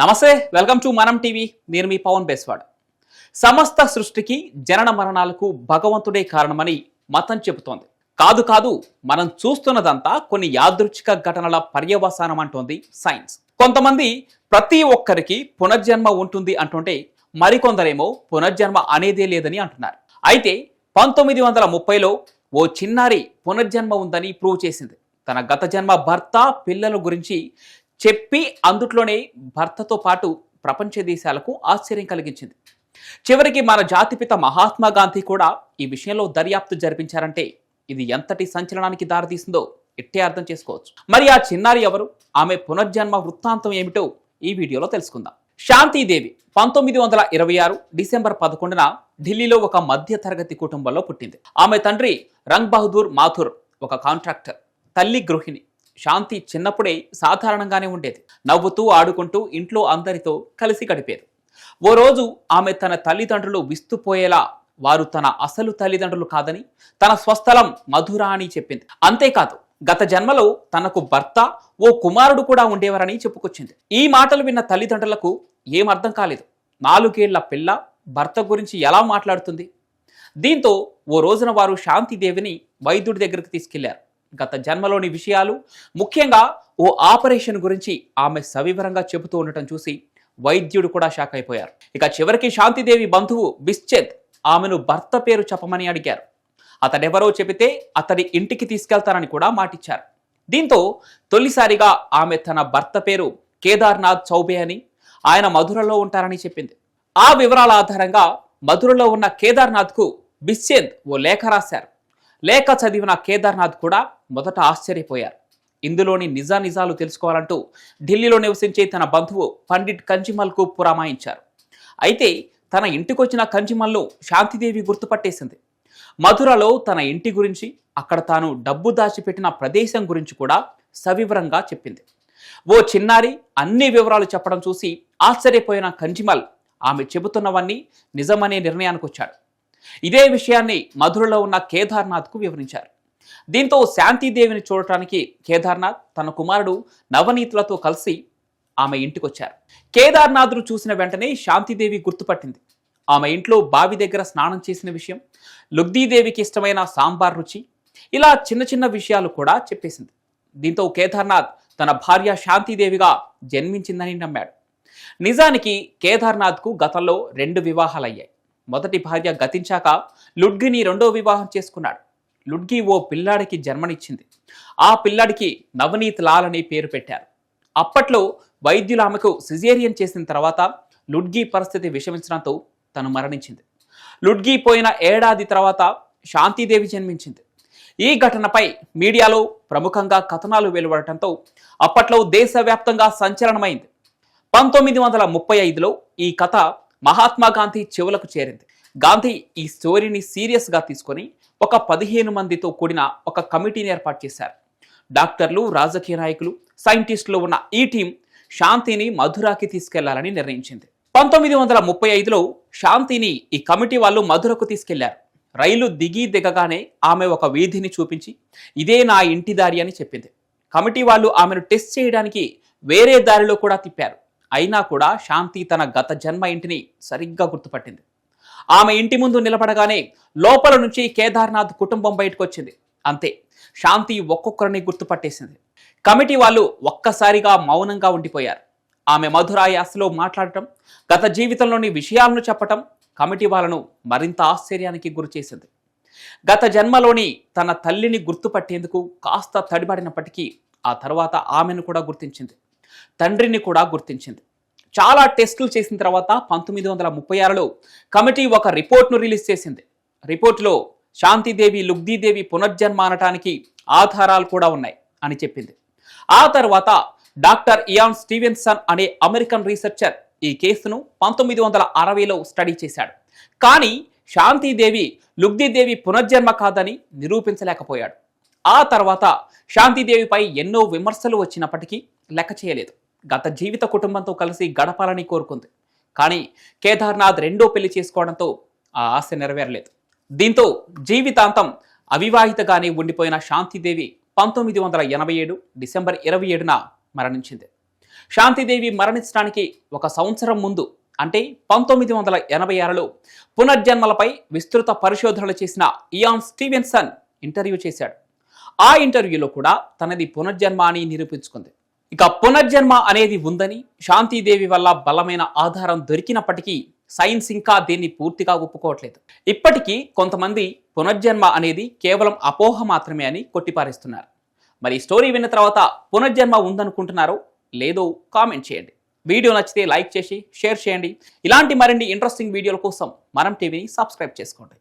నమస్తే welcome to మనం TV. నేను మీ పవన్ బేస్వాడ్. సమస్త సృష్టికి జనన మరణాలకు భగవంతుడే కారణమని మతం చెబుతోంది. కాదు కాదు మనం చూస్తున్నదంతా కొన్ని యాదృచ్ఛిక ఘటనల పర్యవసానం అంటోంది సైన్స్. కొంతమంది ప్రతి ఒక్కరికి పునర్జన్మ ఉంటుంది అంటుంటే మరికొందరేమో పునర్జన్మ అనేదే లేదని అంటున్నారు. అయితే పంతొమ్మిది వందల ముప్పైలో ఓ చిన్నారి పునర్జన్మ ఉందని ప్రూవ్ చేసింది. తన గత జన్మ భర్త పిల్లల గురించి చెప్పి అందుట్లోనే భర్తతో పాటు ప్రపంచ దేశాలకు ఆశ్చర్యం కలిగించింది. చివరికి మన జాతిపిత మహాత్మా గాంధీ కూడా ఈ విషయంలో దర్యాప్తు జరిపించారంటే ఇది ఎంతటి సంచలనానికి దారితీసిందో ఇట్టే అర్థం చేసుకోవచ్చు. మరి ఆ చిన్నారి ఎవరు? ఆమె పునర్జన్మ వృత్తాంతం ఏమిటో ఈ వీడియోలో తెలుసుకుందాం. శాంతిదేవి పంతొమ్మిది వందల ఇరవై ఆరు డిసెంబర్ పదకొండున ఢిల్లీలో ఒక మధ్య తరగతి కుటుంబంలో పుట్టింది. ఆమె తండ్రి రంగ్ బహదూర్ మాథుర్ ఒక కాంట్రాక్టర్ తల్లి గృహిణి. శాంతి చిన్నప్పుడే సాధారణంగానే ఉండేది. నవ్వుతూ ఆడుకుంటూ ఇంట్లో అందరితో కలిసి గడిపేది. ఓ రోజు ఆమె తన తల్లిదండ్రులు విస్తుపోయేలా వారు తన అసలు తల్లిదండ్రులు కాదని తన స్వస్థలం మధుర అని చెప్పింది. అంతేకాదు గత జన్మలో తనకు భర్త ఓ కుమారుడు కూడా ఉండేవారని చెప్పుకొచ్చింది. ఈ మాటలు విన్న తల్లిదండ్రులకు ఏం అర్థం కాలేదు. నాలుగేళ్ళ పిల్ల భర్త గురించి ఎలా మాట్లాడుతుంది? దీంతో ఓ రోజున వారు శాంతిదేవిని వైద్యుడి దగ్గరికి తీసుకెళ్ళారు. గత జన్మలోని విషయాలు ముఖ్యంగా ఓ ఆపరేషన్ గురించి ఆమె సవివరంగా చెబుతూ ఉండటం చూసి వైద్యుడు కూడా షాక్ అయిపోయారు. ఇక చివరికి శాంతిదేవి బంధువు బిశ్చేత్ ఆమెను భర్త పేరు చెప్పమని అడిగారు. అతడెవరో చెబితే అతడి ఇంటికి తీసుకెళ్తానని కూడా మాటిచ్చారు. దీంతో తొలిసారిగా ఆమె తన భర్త పేరు కేదార్నాథ్ చౌబే అని ఆయన మధురలో ఉంటారని చెప్పింది. ఆ వివరాల ఆధారంగా మధురలో ఉన్న కేదార్నాథ్కు బిశ్చేంత్ ఓ లేఖ రాశారు. లేఖ చదివిన కేదార్నాథ్ కూడా మొదట ఆశ్చర్యపోయారు. ఇందులోని నిజా నిజాలు తెలుసుకోవాలంటూ ఢిల్లీలో నివసించే తన బంధువు పండిట్ కంచిమల్కు పురమాయించారు. అయితే తన ఇంటికొచ్చిన కంచిమల్ను శాంతిదేవి గుర్తుపట్టేసింది. మధురలో తన ఇంటి గురించి అక్కడ తాను డబ్బు దాచిపెట్టిన ప్రదేశం గురించి కూడా సవివరంగా చెప్పింది. ఓ చిన్నారి అన్ని వివరాలు చెప్పడం చూసి ఆశ్చర్యపోయిన కంజిమల్ ఆమె చెబుతున్నవన్నీ నిజమనే నిర్ణయానికి వచ్చాడు ఇదే విషయాన్ని మధురలో ఉన్న కేదార్నాథ్కు వివరించారు. దీంతో శాంతిదేవిని చూడటానికి కేదార్నాథ్ తన కుమారుడు నవనీతులతో కలిసి ఆమె ఇంటికొచ్చారు. కేదార్నాథ్ను చూసిన వెంటనే శాంతిదేవి గుర్తుపట్టింది. ఆమె ఇంట్లో బావి దగ్గర స్నానం చేసిన విషయం లుగ్దీదేవికి ఇష్టమైన సాంబార్ రుచి ఇలా చిన్న చిన్న విషయాలు కూడా చెప్పేసింది. దీంతో కేదార్నాథ్ తన భార్య శాంతిదేవిగా జన్మించిందని నమ్మాడు. నిజానికి కేదార్నాథ్కు గతంలో రెండు వివాహాలయ్యాయి. మొదటి భార్య గతించాక లుడ్గిని రెండో వివాహం చేసుకున్నాడు. లుడ్గి ఓ పిల్లాడికి జన్మనిచ్చింది. ఆ పిల్లాడికి నవనీత్ లాల్ అని పేరు పెట్టారు. అప్పట్లో వైద్యులు ఆమెకు సిజేరియన్ చేసిన తర్వాత లుడ్గి పరిస్థితి విషమించడంతో తను మరణించింది. లుడ్గి పోయిన ఏడాది తర్వాత శాంతిదేవి జన్మించింది. ఈ ఘటనపై మీడియాలో ప్రముఖంగా కథనాలు వెలువడటంతో అప్పట్లో దేశవ్యాప్తంగా సంచలనమైంది. పంతొమ్మిది వందల ముప్పై ఐదులో ఈ కథ మహాత్మా గాంధీ చెవులకు చేరింది. గాంధీ ఈ స్టోరీని సీరియస్గా తీసుకొని ఒక పదిహేను మందితో కూడిన ఒక కమిటీని ఏర్పాటు చేశారు. డాక్టర్లు రాజకీయ నాయకులు సైంటిస్టులు ఉన్న ఈ టీం శాంతిని మధురాకి తీసుకెళ్ళాలని నిర్ణయించింది. పంతొమ్మిది వందల ముప్పై ఐదులో శాంతిని ఈ కమిటీ వాళ్ళు మధురకు తీసుకెళ్ళారు. రైలు దిగి దిగగానే ఆమె ఒక వీధిని చూపించి ఇదే నా ఇంటి దారి అని చెప్పింది. కమిటీ వాళ్ళు ఆమెను టెస్ట్ చేయడానికి వేరే దారిలో కూడా తిప్పారు. అయినా కూడా శాంతి తన గత జన్మ ఇంటిని సరిగ్గా గుర్తుపట్టింది. ఆమె ఇంటి ముందు నిలబడగానే లోపల నుంచి కేదార్నాథ్ కుటుంబం బయటకు వచ్చింది అంతే శాంతి ఒక్కొక్కరిని గుర్తుపట్టేసింది. కమిటీ వాళ్ళు ఒక్కసారిగా మౌనంగా ఉండిపోయారు. ఆమె మధుర యాసలో మాట్లాడటం గత జీవితంలోని విషయాలను చెప్పటం కమిటీ వాళ్ళను మరింత ఆశ్చర్యానికి గురిచేసింది. గత జన్మలోని తన తల్లిని గుర్తుపట్టేందుకు కాస్త తడిబడినప్పటికీ ఆ తర్వాత ఆమెను కూడా గుర్తించింది. తండ్రిని కూడా గుర్తించింది. చాలా టెస్టులు చేసిన తర్వాత పంతొమ్మిది వందల ముప్పై ఆరులో కమిటీ ఒక రిపోర్ట్ను రిలీజ్ చేసింది. రిపోర్టులో శాంతిదేవి లుగ్దీదేవి పునర్జన్మ అనటానికి ఆధారాలు కూడా ఉన్నాయి అని చెప్పింది. ఆ తర్వాత డాక్టర్ ఇయాన్ స్టీవెన్సన్ అనే అమెరికన్ రీసెర్చర్ ఈ కేసును పంతొమ్మిది వందల అరవైలో స్టడీ చేశాడు. కానీ శాంతిదేవి లుగ్దీదేవి పునర్జన్మ కాదని నిరూపించలేకపోయాడు. ఆ తర్వాత శాంతిదేవిపై ఎన్నో విమర్శలు వచ్చినప్పటికీ లెక్క చేయలేదు. గత జీవిత కుటుంబంతో కలిసి గడపాలని కోరుకుంది. కానీ కేదార్నాథ్ రెండో పెళ్ళి చేసుకోవడంతో ఆ ఆశ నెరవేరలేదు. దీంతో జీవితాంతం అవివాహితగానే ఉండిపోయిన శాంతిదేవి పంతొమ్మిది వందల ఎనభై ఏడు డిసెంబర్ ఇరవై ఏడున మరణించింది. శాంతిదేవి మరణించడానికి ఒక సంవత్సరం ముందు అంటే పంతొమ్మిది వందల ఎనభై ఆరులో పునర్జన్మలపై విస్తృత పరిశోధనలు చేసిన ఇయాన్ స్టీవెన్సన్ ఇంటర్వ్యూ చేశాడు. ఆ ఇంటర్వ్యూలో కూడా తనది పునర్జన్మ అని నిరూపించుకుంది. ఇక పునర్జన్మ అనేది ఉందని శాంతిదేవి వల్ల బలమైన ఆధారం దొరికినప్పటికీ సైన్స్ ఇంకా దీన్ని పూర్తిగా ఒప్పుకోవట్లేదు. ఇప్పటికీ కొంతమంది పునర్జన్మ అనేది కేవలం అపోహ మాత్రమే అని కొట్టిపారేస్తున్నారు. మరి స్టోరీ విన్న తర్వాత పునర్జన్మ ఉందనుకుంటున్నారో లేదో కామెంట్ చేయండి. వీడియో నచ్చితే లైక్ చేసి షేర్ చేయండి. ఇలాంటి మరిన్ని ఇంట్రెస్టింగ్ వీడియోల కోసం మనం టీవీని సబ్స్క్రైబ్ చేసుకోండి.